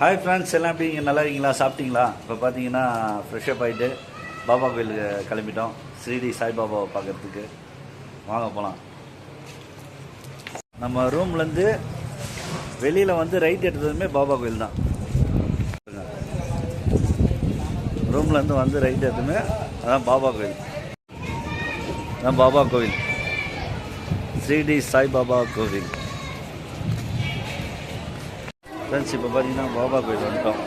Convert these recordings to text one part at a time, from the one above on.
Hi friends எல்லாம் எப்படி இங்கே நல்லா இருக்கீங்களா? சாப்பிட்டீங்களா? இப்போ பார்த்தீங்கன்னா ஃப்ரெஷ்ஷப் ஆகிட்டு பாபா கோயிலுக்கு கிளம்பிட்டோம். ஸ்ரீடி சாய்பாபாவை பார்க்கறதுக்கு வாங்க போகலாம் நம்ம ரூம்லேருந்து வெளியில் வந்து ரைட் எடுத்ததுமே பாபா கோயில் தான். ரூம்லேருந்து வந்து ரைட் எடுத்ததுமே அதான் பாபா கோயில். அதான் பாபா கோவில் ஸ்ரீடி சாய்பாபா கோவில். ஃப்ரெண்ட்ஸ் இப்போ பார்த்தீங்கன்னா பாபா கோயில் வந்துட்டோம்.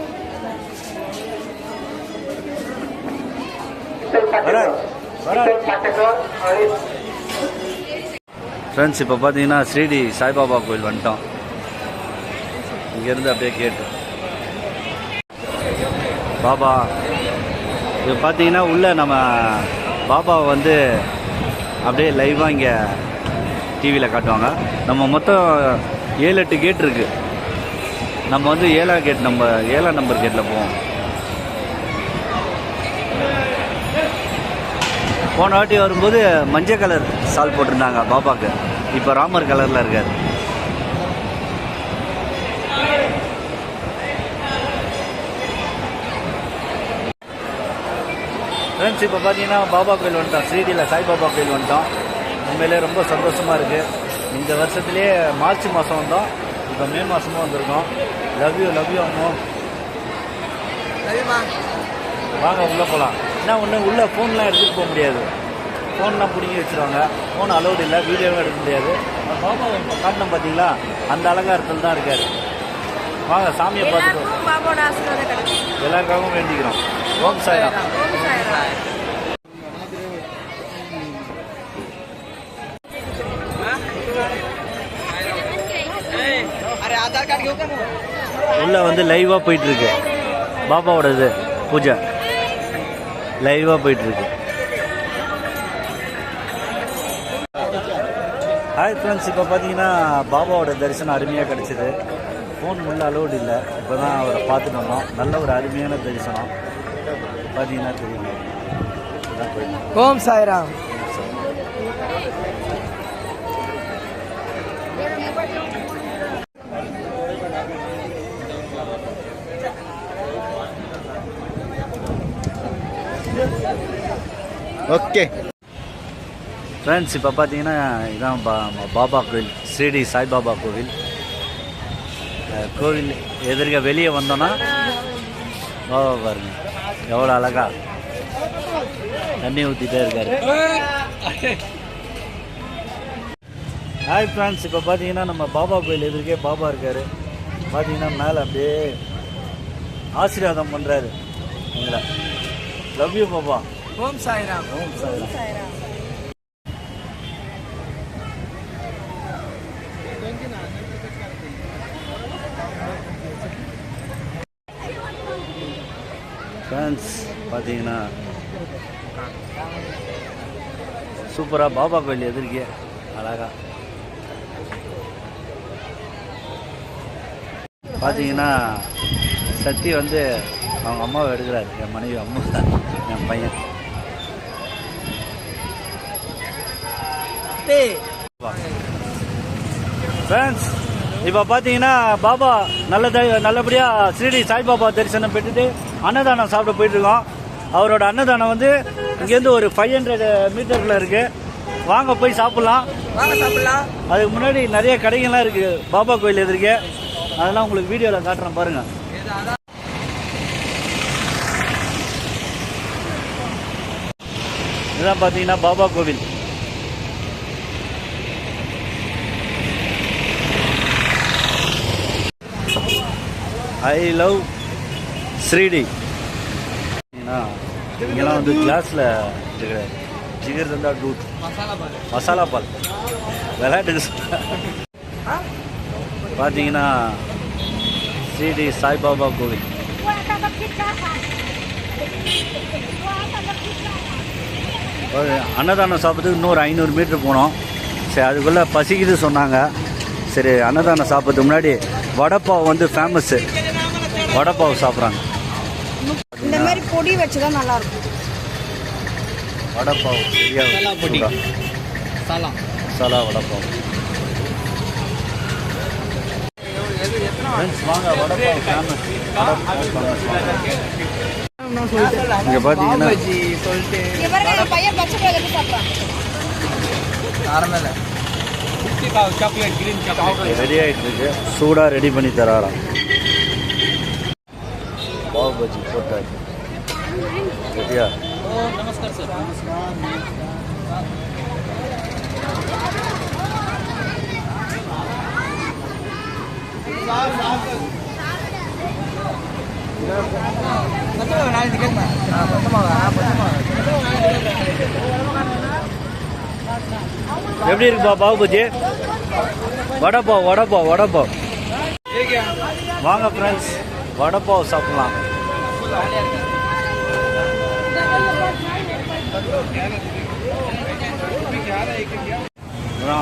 ஃப்ரெண்ட்ஸ் இப்போ பார்த்தீங்கன்னா ஸ்ரீடி சாய்பாபா கோயில் வந்துட்டோம். இங்கேருந்து அப்படியே கேட்டு. பாபா இது பார்த்தீங்கன்னா உள்ளே நம்ம பாபாவை வந்து அப்படியே லைவாக இங்கே டிவியில் காட்டுவாங்க. நம்ம மொத்தம் ஏழு எட்டு கேட் இருக்குது நம்ம வந்து ஏழாம் கேட் நம்ம ஏழாம் நம்பர் கேட்டில் போவோம். போன வாட்டி வரும்போது மஞ்சள் கலர் சால் போட்டிருந்தாங்க பாபாக்கு இப்போ ராமர் கலரில் இருக்கார். ஃப்ரெண்ட்ஸ் இப்போ பார்த்தீங்கன்னா பாபா கோயில் வந்துட்டோம். ஸ்ரீடியில் சாய்பாபா கோயில் வந்துட்டோம். உண்மையிலே ரொம்ப சந்தோஷமாக இருக்குது இந்த வருஷத்துலேயே மார்ச் மாதம் வந்தோம். இப்போ மே மாதமும் வந்திருக்கோம். லவ் யூ லவ் யூ அம்மோ. வாங்க உள்ளே போகலாம் என்ன ஒன்று உள்ளே ஃபோன்லாம் எடுத்துகிட்டு போக முடியாது. ஃபோன்லாம் பிடிங்கி வச்சுருவாங்க. ஃபோன் அலௌடு இல்லை வீடியோவும் எடுக்க முடியாது. பாபா காட்டினோம் பார்த்தீங்களா அந்த அலங்காரத்தில் தான் இருக்கார். வாங்க சாமியை பார்த்துட்டு எல்லாருக்காகவும் வேண்டிக்கிறோம். ஓம் சாய்ராம். உள்ளே வந்து லைவாக போயிட்டுருக்கு. பாபாவோட இது பூஜை. லைவாக போயிட்டுருக்கு. ஹாய் ஃப்ரெண்ட்ஸ் இப்போ பார்த்தீங்கன்னா பாபாவோட தரிசனம் அருமையாக கிடச்சிது. ஃபோன் உள்ள அலோடு இல்லை. இப்போ தான் அவரை பார்த்துட்டு வந்தோம். நல்ல ஒரு அருமையான தரிசனம். பார்த்தீங்கன்னா தெரியும். ஓம் சாய்ராம். ஓகே. ஃப்ரெண்ட்ஸ் இப்போ பார்த்தீங்கன்னா இதான் பா பாபா கோவில் ஸ்ரீடி சாய்பாபா கோவில். கோவில் எதிர்க்க வெளியே வந்தோன்னா பாபா பாருங்க. எவ்வளோ அழகா. தண்ணி ஊற்றிட்டே இருக்காரு. ஹாய் ஃப்ரெண்ட்ஸ் இப்போ பார்த்தீங்கன்னா நம்ம பாபா கோயில் எதிர்க்கே பாபா இருக்காரு. பார்த்தீங்கன்னா மேலே அப்படியே ஆசீர்வாதம் பண்ணுறாரு எங்களை love you Baba. Om Sairam. Om Sairam. Friends பார்த்தீங்கன்னா சூப்பராக பாபா கோயில் எதிர்க்கே அழகாக பார்த்தீங்கன்னா சக்தி வந்து அவங்க அம்மாவை எடுக்கிறார். என் மனைவி அம்மா தான் என் பையன். ஃப்ரெண்ட்ஸ் இப்போ பார்த்தீங்கன்னா பாபா நல்ல நல்லபடியாக ஸ்ரீடி சாய்பாபா தரிசனம் பெற்றுட்டு அன்னதானம் சாப்பிட போயிட்டுருக்கோம். அவரோட அன்னதானம் வந்து இங்கேருந்து ஒரு ஃபைவ் ஹண்ட்ரட் மீட்டரில் இருக்குது வாங்க போய் சாப்பிட்லாம். வாங்க சாப்பிடலாம். அதுக்கு முன்னாடி நிறைய கடைகள்லாம் இருக்குது பாபா கோயில் எதிர்க்கே. அதெல்லாம் உங்களுக்கு வீடியோவில் காட்டுறேன் பாருங்கள் இதுதான் பார்த்தீங்கன்னா பாபா கோவில். ஐ லவ் ஸ்ரீடி இங்கெல்லாம் வந்து கிளாஸில் இருக்கிற ஜிகர் தந்தா டூத் மசாலா பால். விளையாட்டு பார்த்தீங்கன்னா ஸ்ரீடி சாய்பாபா கோவில். அன்னதானம் சாப்பிட்றதுக்கு இன்னொரு ஐநூறு மீட்ரு போனோம். சரி அதுக்குள்ளே பசிக்குது சொன்னாங்க. சரி அன்னதானம் சாப்பிட்றதுக்கு முன்னாடி வடப்பாவை வந்து ஃபேமஸ்ஸு வடைப்பாவு சாப்பிட்றாங்க. இந்த மாதிரி பொடி வச்சு தான் நல்லா இருக்கும் வடைப்பாவு மசாலா பொடி. மசாலா வடைப்பாவு. வாங்க வடப்பாவ் ஃபேமஸ் இங்கே பார்த்தீங்கன்னா சொல்லிட்டு. பையன் பச்சை மிளகாய் சாப்பிட்றான் ரெடி ஆகிட்டு இருக்கு. சூடாக ரெடி பண்ணி தராராம். பாவ் பஜ்ஜி போட்டாச்சு ரெடியா नमस्कार सर नमस्कार எப்படி இருக்குப்பா பாவ் பஜ்ஜி வடப்பாவ் வடப்பாவ் வடப்பாவ் வாங்க ஃப்ரெண்ட்ஸ் வடப்பாவ் சாப்பிடலாம்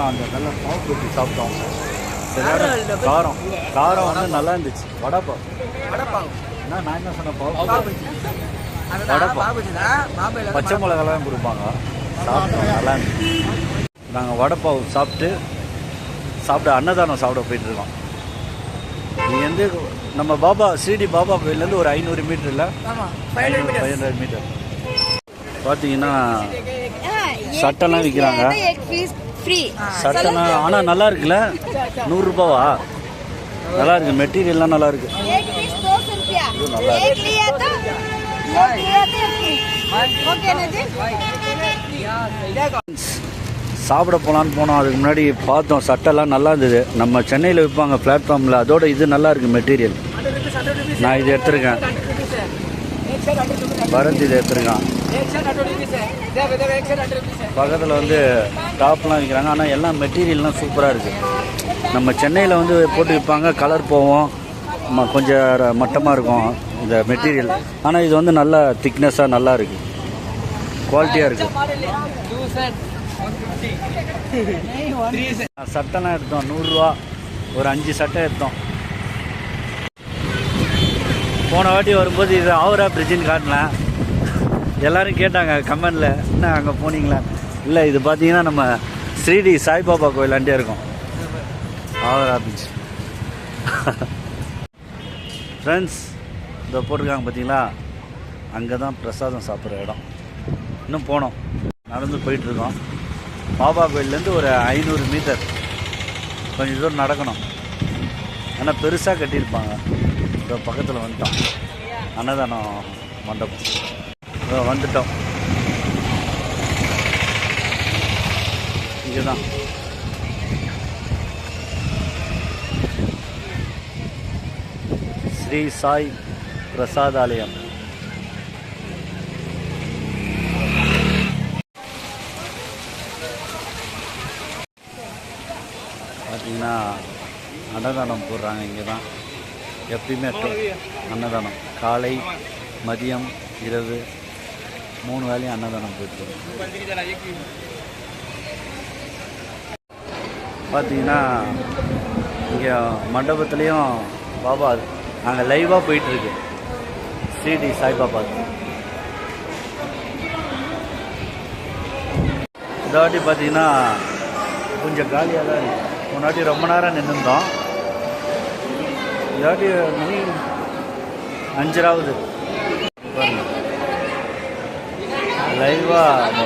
அந்த நல்ல பாவ் பஜ்ஜி சாப்பிட்டோம். காரம் காரம். வந்து நல்லா இருந்துச்சு. வடப்பாவ் என்ன நான் என்ன சொன்னேன் பாவ் பச்சை மிளகாலாம் கொடுப்பாங்க. சாப்பிட்டோம் நல்லா இருந்துச்சு. நாங்கள் வடைப்பாவு சாப்பிட்டு சாப்பிட அன்னதானம் சாப்பிட போயிட்டு இருக்கோம். இது வந்து நம்ம பாபா ஸ்ரீடி பாபா கோயிலேருந்து ஒரு ஐநூறு மீட்டரில் ஃபைவ் ஹண்ட்ரட் மீட்டர். பார்த்தீங்கன்னா சட்டைலாம் விற்கிறாங்க சட்டைலாம் ஆனால் நல்லா இருக்குல்ல? நூறுரூபாவா நல்லா இருக்கு மெட்டீரியல்லாம் நல்லா இருக்கு. நல்லா சாப்பிட போகலான்னு போனோம். அதுக்கு முன்னாடி பார்த்தோம் சட்டைலாம் நல்லா இருந்தது. நம்ம சென்னையில் விற்பாங்க பிளாட்ஃபார்மில் அதோட இது நல்லா இருக்குது மெட்டீரியல் நான் இது எடுத்திருக்கேன். பரத் இது எடுத்திருக்கான். பக்கத்தில் வந்து டாப்லாம் விற்கிறாங்க ஆனால் எல்லாம் மெட்டீரியல்லாம் சூப்பராக இருக்குது நம்ம சென்னையில் வந்து போட்டு விற்பாங்க. கலர் போவோம். ம- கொஞ்சம் மட்டமாக இருக்கும் இந்த மெட்டீரியல் ஆனால் இது வந்து நல்லா திக்னஸாக நல்லா இருக்குது குவாலிட்டியாக இருக்குது சட்டைலாம் எடுத்தோம். நூறுரூவா ஒரு அஞ்சு சட்டை எடுத்தோம். போன வாட்டி வரும்போது இது ஆவரா பிரிட்ஜுன்னு காட்டினேன் எல்லோரும் கேட்டாங்க கமெண்டில் என்ன அங்கே போனீங்களா? இல்லை இது பார்த்தீங்கன்னா நம்ம ஸ்ரீடி சாய்பாபா கோயிலாண்டே இருக்கும். ஆவரா பிரிட்ஜ் ஃப்ரெண்ட்ஸ் இதை போட்டிருக்காங்க பார்த்தீங்களா அங்கே தான் பிரசாதம் சாப்பிட்ற இடம். இன்னும் போனோம். நடந்து போயிட்டுருக்கோம். பாபா கோயிலேருந்து ஒரு ஐநூறு மீட்டர். கொஞ்சம் தூரம் நடக்கணும். ஆனால் பெருசாக கட்டியிருப்பாங்க. இப்போ பக்கத்தில் வந்துட்டோம். அன்னதானம் மண்டபம். இதோ வந்துட்டோம். இங்கே தான் ஸ்ரீ சாய் பிரசாதாலயம். பார்த்தீங்கன்னா அன்னதானம் போடுறாங்க இங்கே தான் எப்பயுமே அன்னதானம். காலை மதியம் இரவு மூணு வேலையும் அன்னதானம் போயிட்டு பார்த்தீங்கன்னா இங்கே மண்டபத்துலேயும் பாபா அங்கே லைவாக போயிட்டுருக்கு. சிடி சாய்பாபா இதாட்டி பார்த்தீங்கன்னா கொஞ்சம் காலியாக தான் இருக்கு. முன்னாடி ரொம்ப நேரம் நின்றுருந்தோம் இந்த மணி அஞ்சராவது. பாருங்க. லைவாக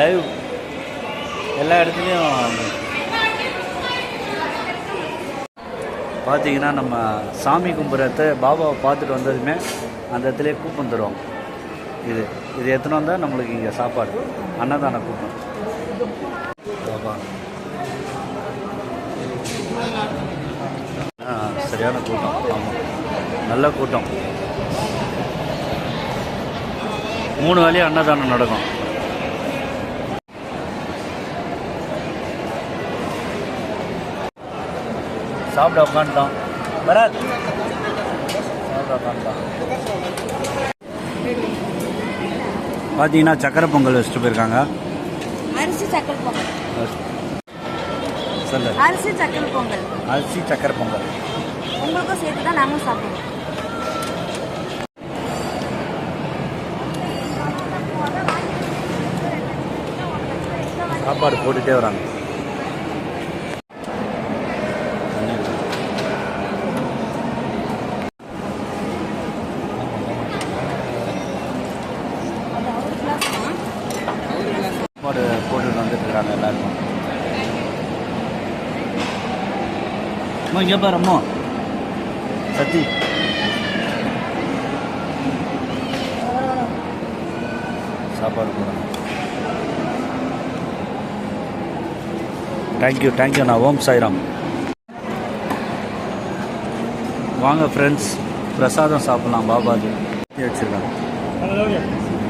லைவ் எல்லா இடத்துலையும் பார்த்தீங்கன்னா நம்ம சாமி கும்புறத்தை பாபாவை பார்த்துட்டு வந்ததுமே அந்த இடத்துல கூப்பன் தருவாங்க. இது இது எத்தனை வந்தால் நம்மளுக்கு இங்கே சாப்பாடு. அன்னதான கூப்பன். பாபா ஆ சரியான கூட்டம். ஆமாம் நல்ல கூட்டம். மூணு வேலையும் அன்னதானம் நடக்கும். சாப்பிட உட்காந்துட்டோம் பரத்! சாப்பிட உட்காந்துட்டோம் பார்த்தீங்கன்னா சக்கரை பொங்கல் வச்சுட்டு போயிருக்காங்க. அரிசி சக்கரை பொங்கல். சொல்லு அரிசி சக்கரை பொங்கல். அரிசி சக்கரை பொங்கல். உங்களுக்கும் சேர்த்து தான் நாங்களும் சாப்பிடுவோம். சாப்பாடு போட்டுகிட்டே வராங்க. சாப்பாடு போட்டுட்டு வந்துட்டு இருக்காங்க எல்லாருக்கும். இங்கே பாருமோ சத்தி. சாப்பாடு போகிறேன் தேங்க்யூ தேங்க்யூ நான் ஓம் சாய்ராம். வாங்க ஃப்ரெண்ட்ஸ் பிரசாதம் சாப்பிட்லாம் பாபாஜி. வச்சுருக்காங்க.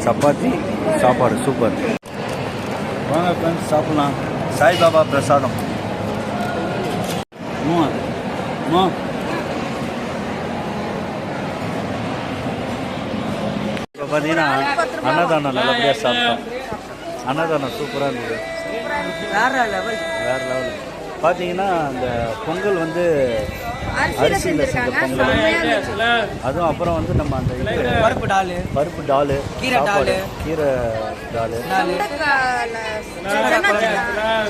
சப்பாத்தி சாப்பாடு சூப்பர் வாங்க ஃப்ரெண்ட்ஸ் சாப்பிட்லாம். சாய்பாபா பிரசாதம். மூ மூ பார்த்தீங்கன்னா அன்னதானம் நல்லபடியாக சாப்பிட்டோம். அன்னதானம் சூப்பராக இருந்தது. வேற லெவல் வேறு லெவல் பார்த்தீங்கன்னா அந்த பொங்கல் வந்து அரிசியில் செஞ்ச பொங்கல் அதுவும் அப்புறம் வந்து நம்ம அந்த பருப்பு டாலு. பருப்பு டாலு கீரை சாப்பாடு, டாலு. கீரை டாலு.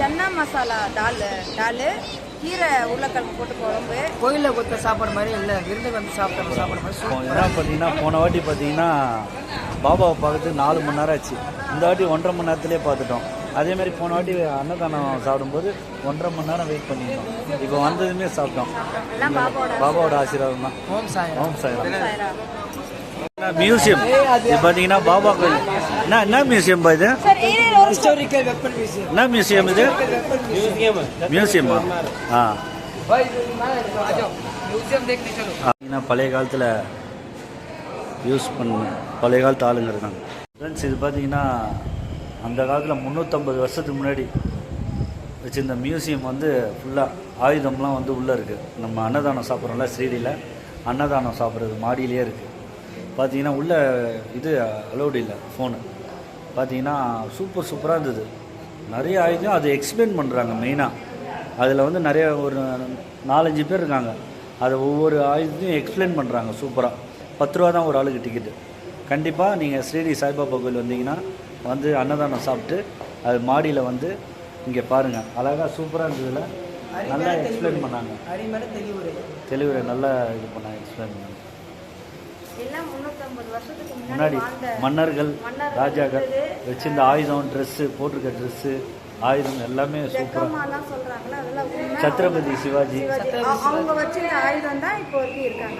சன்னா மசாலா டால் டால். கீரை உருளைக்கிழங்கு போட்டு குழம்பு. கோயிலில் கொடுத்த சாப்பாடு மாதிரி இல்லை. விருந்து வந்து சாப்பிட்ட சாப்பாடு மாதிரி என்ன பார்த்தீங்கன்னா போன வாட்டி பார்த்தீங்கன்னா பாபாவை பார்க்கறதுக்கு நாலு மணி நேரம் ஆச்சு. இந்த வாட்டி ஒன்றரை மணி நேரத்துலேயே பார்த்துட்டோம். அதே மாதிரி போன வாட்டி அன்னதானம் சாப்பிடும்போது ஒன்றரை மணி நேரம் வெயிட் பண்ணியிருந்தோம். இப்போ வந்ததுமே சாப்பிட்டோம். எல்லாம் பாபாவோட பாபாவோட ஆசீர்வாதம். தான். ஓம் சாய் ஓம் சாய்ராம். மியூசியம் இது பார்த்தீங்கன்னா பாபா கோயில். என்ன என்ன மியூசியம் பா இது ஹிஸ்டாரிக்கல் வெப்பன் மியூசியம் என்ன மியூசியம் இது? மியூசியமா ஆ. ஏன்னா பழைய காலத்தில் யூஸ் பண்ண பழைய காலத்து ஆளுங்க இருக்காங்க. ஃப்ரெண்ட்ஸ் இது பார்த்தீங்கன்னா அந்த காலத்தில் முந்நூற்றம்பது வருஷத்துக்கு முன்னாடி வச்சுருந்த மியூசியம் வந்து ஃபுல்லாக ஆயுதம்லாம் வந்து உள்ளே இருக்குது நம்ம அன்னதானம் சாப்பிட்றோம்ல ஸ்ரீடியில் அன்னதானம் சாப்பிட்றது மாடியிலே இருக்குது பார்த்தீங்கன்னா உள்ள இது அலௌடு இல்லை ஃபோனு பார்த்தீங்கன்னா சூப்பர் சூப்பராக இருந்தது. நிறைய ஆயுதம் அதை எக்ஸ்பிளைன் பண்ணுறாங்க மெயினாக அதில் வந்து நிறைய ஒரு நாலஞ்சு பேர் இருக்காங்க. அதை ஒவ்வொரு ஆயுதத்தையும் எக்ஸ்பிளைன் பண்ணுறாங்க சூப்பராக பத்து ரூபா தான் ஒரு ஆளுக்கு டிக்கெட்டு கண்டிப்பாக நீங்கள் ஸ்ரீடி சாய்பாபா கோயில் வந்தீங்கன்னா வந்து அன்னதானம் சாப்பிட்டு அது மாடியில் வந்து இங்கே பாருங்கள் அழகாக சூப்பராக இருந்ததுல. நல்லா எக்ஸ்பிளைன் பண்ணாங்க. தெளிவுரை. நல்லா இது பண்ணாங்க எக்ஸ்பிளைன் பண்ணாங்க. எல்லாம் 350 வருஷத்துக்கு முன்னாடி மன்னர்கள் மன்னர்கள் ராஜாக்கள். வச்சிருந்த ஆயுதம் ட்ரெஸ்ஸு போட்டிருக்க ட்ரெஸ்ஸு ஆயுதம் எல்லாமே சூப்பராக. சத்ரபதி சிவாஜி. அவங்க வச்சிருந்த ஆயுதம் தான் இப்போ வரைக்கும் இருக்காங்க.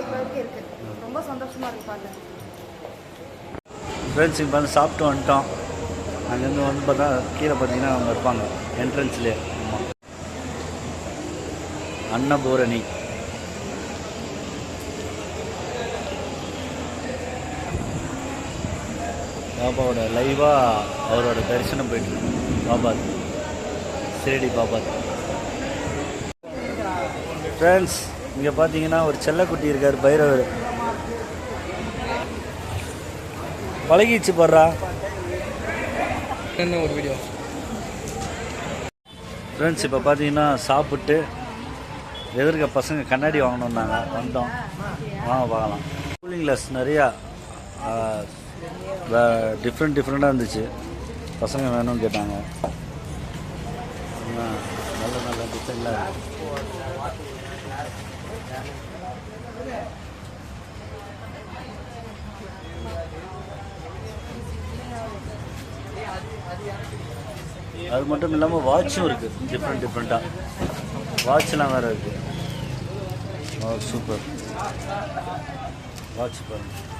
இப்போ வரைக்கும் இருக்கு. ரொம்ப சந்தோஷமா இருக்கு பார்க்க ஃப்ரெண்ட்ஸ் இப்போ வந்து சாப்பிட்டு வந்துட்டோம். அங்கேருந்து வந்து பார்த்தா கீழே பார்த்தீங்கன்னா அவங்க இருப்பாங்க. என்ட்ரன்ஸ்லேயே ஆமாம் அன்னபூரணி. பாபாவோட லைவாக அவரோட தரிசனம் போயிட்டு பாபா சிரடி பாபா ஃப்ரெண்ட்ஸ் இங்கே பார்த்தீங்கன்னா ஒரு செல்லக்குட்டி இருக்கார் பைரவர். பழகிச்சு போடுறா என்ன ஒரு வீடியோ ஃப்ரெண்ட்ஸ் இப்போ பார்த்தீங்கன்னா சாப்பிட்டு எதிர்க்க பசங்க கண்ணாடி வாங்கணுன்னாங்க வந்தோம். வாங்க பார்க்கலாம். கூலிங் கிளாஸ் நிறையா டிஃப்ரெண்ட் டிஃப்ரெண்ட்டாக இருந்துச்சு. பசங்க வேணும்னு கேட்டாங்க. நல்ல நல்ல டிசைனில் அது மட்டும் இல்லாமல் வாட்சும் இருக்குது டிஃப்ரெண்ட் டிஃப்ரெண்ட்டாக வாட்ச்லாம் வேறு இருக்குது சூப்பர் oh, வாட்ச் பாருங்கள்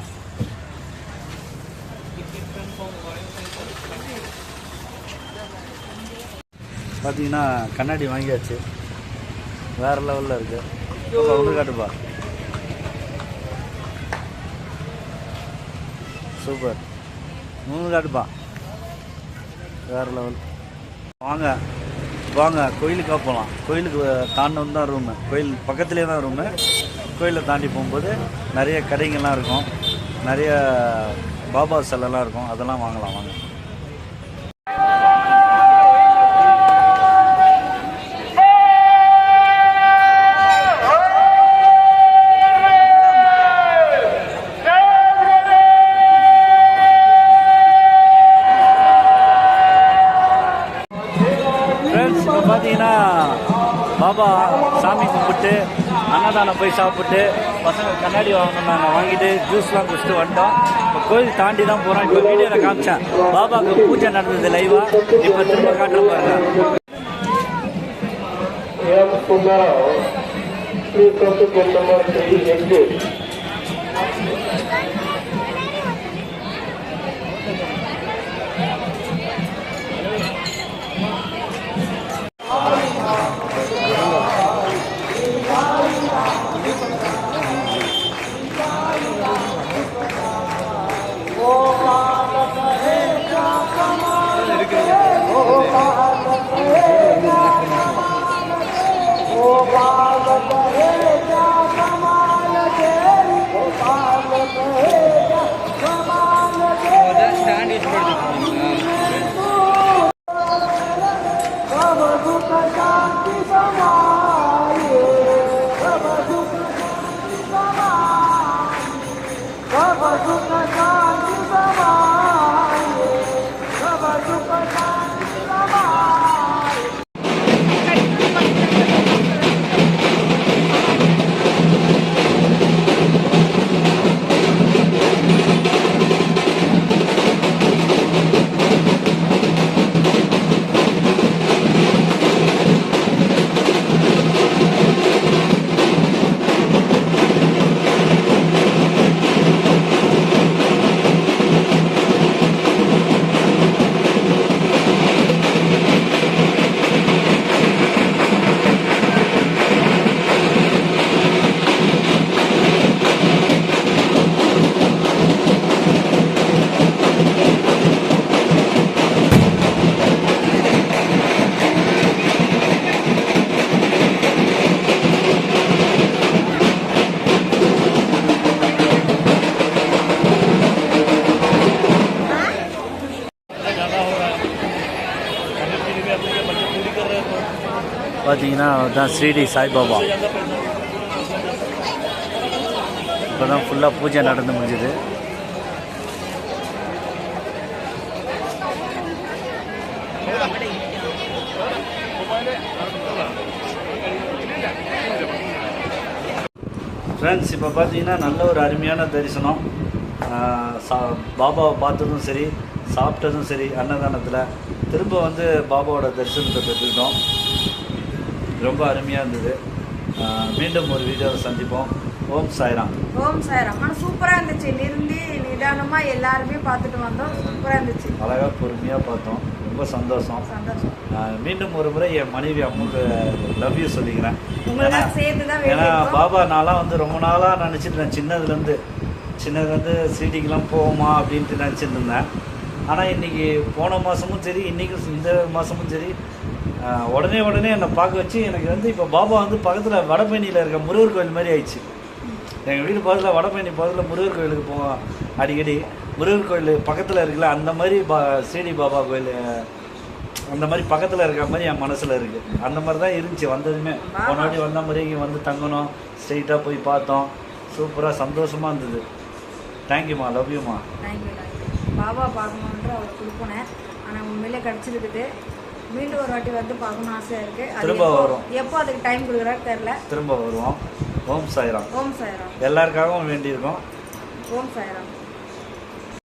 பார்த்தீங்கன்னா கண்ணாடி வாங்கியாச்சு. வேறு லெவலில் இருக்குது ஒன்று காட்டுப்பா. சூப்பர் மூணு காட்டுப்பா. வேறு லெவல் வாங்க. வாங்க. கோயிலுக்காக போகலாம் கோயிலுக்கு தாண்டவன் தான் ரூமு கோயில் பக்கத்துலேயே தான் ரூமு கோயிலை தாண்டி போகும்போது நிறைய கடைங்கள்லாம் இருக்கும். நிறைய பாபா செல்லெல்லாம் இருக்கும் அதெல்லாம் வாங்கலாம் வாங்க. பார்த்தீங்கன்னா பாபா சாமி கும்பிட்டு அன்னதானம் போய் சாப்பிட்டு பசங்க கண்ணாடி வாங்கணும் நாங்கள் வாங்கிட்டு ஜூஸ்லாம் குடிச்சிட்டு வந்துட்டோம். கோயில் தாண்டி தான் போகிறோம் இப்போ வீடியோவில் காமிச்சேன் பாபாவுக்கு பூஜை நடந்தது லைவாக இப்போ திரும்ப காட்டுற பாருங்க. எம் சுந்தரம் ஸ்ரீ சொத்து கொண்டவர் ஸ்ரீ எட்டு பார்த்தீங்கன்னா அதுதான் ஸ்ரீடி சாய்பாபா. இப்போ தான் ஃபுல்லாக பூஜை நடந்து முடிஞ்சுது. ஃப்ரெண்ட்ஸ் இப்போ பார்த்தீங்கன்னா நல்ல ஒரு அருமையான தரிசனம். சா பாபாவை பார்த்ததும் சரி சாப்பிட்டதும் சரி அன்னதானத்தில். திரும்ப வந்து பாபாவோட தரிசனத்தை பெற்றுக்கிட்டோம். ரொம்ப அருமையாக இருந்தது. மீண்டும் ஒரு வீடியோவை சந்திப்போம். ஓம் சாய்ராம். ஓம் சாய்ராம். ஆனால் சூப்பராக இருந்துச்சு. நிறுந்தி நிதானமாக எல்லாருமே பார்த்துட்டு வந்தோம். சூப்பராக இருந்துச்சு. அழகாக பொறுமையாக பார்த்தோம். ரொம்ப சந்தோஷம். சந்தோஷம். மீண்டும் ஒரு முறை என் மனைவி அம்முக்கு லவ் யூ சொல்லிக்கிறேன். ஏன்னா-. பாபா நான்லாம் வந்து ரொம்ப நாளாக நினச்சிட்டு இருந்தேன். சின்னதுலேருந்து சின்னதுலேருந்து சிடிக்கெலாம் போவோமா அப்படின்ட்டு நினச்சிட்டு இருந்தேன். ஆனால் இன்றைக்கி போன மாதமும் சரி இன்றைக்கும் இந்த மாதமும் சரி உடனே உடனே என்னை பார்க்க வச்சு எனக்கு வந்து இப்போ பாபா வந்து பக்கத்தில் வடபழனியில் இருக்க முருகர் கோயில் மாதிரி ஆயிடுச்சு. எங்கள் வீடு பக்கத்தில் வடபழனி பக்கத்தில் முருகர் கோயிலுக்கு போவோம் அடிக்கடி. முருகர் கோயில் பக்கத்தில் இருக்குல்ல அந்த மாதிரி பா சிடி பாபா கோயில் அந்த மாதிரி பக்கத்தில் இருக்கிற மாதிரி என் மனசில் இருக்குது அந்த மாதிரி தான் இருந்துச்சு வந்ததுமே. வாட்டி வந்த மாதிரி இங்கே வந்து தங்கணும் ஸ்ட்ரெயிட்டாக போய் பார்த்தோம். சூப்பராக சந்தோஷமாக இருந்தது. தேங்க்யூம்மா லவ் யூம்மா thank you thank you Baba பார்க்கணுன்ற அவர் கொடுப்பனேன் ஆனால் உண்மையிலே கிடச்சிருக்குது. மீண்டும் ஒரு வாட்டி வந்து பார்க்கணும் ஆசையாக இருக்குது திரும்ப வரும். எப்போ அதுக்கு டைம் கொடுக்குறாரு தெரில திரும்ப வருவோம். ஓம் சாய்ராம். ஓம் சாய்ராம். எல்லாருக்காகவும் வேண்டியிருக்கோம். ஓம் சாய்ராம்.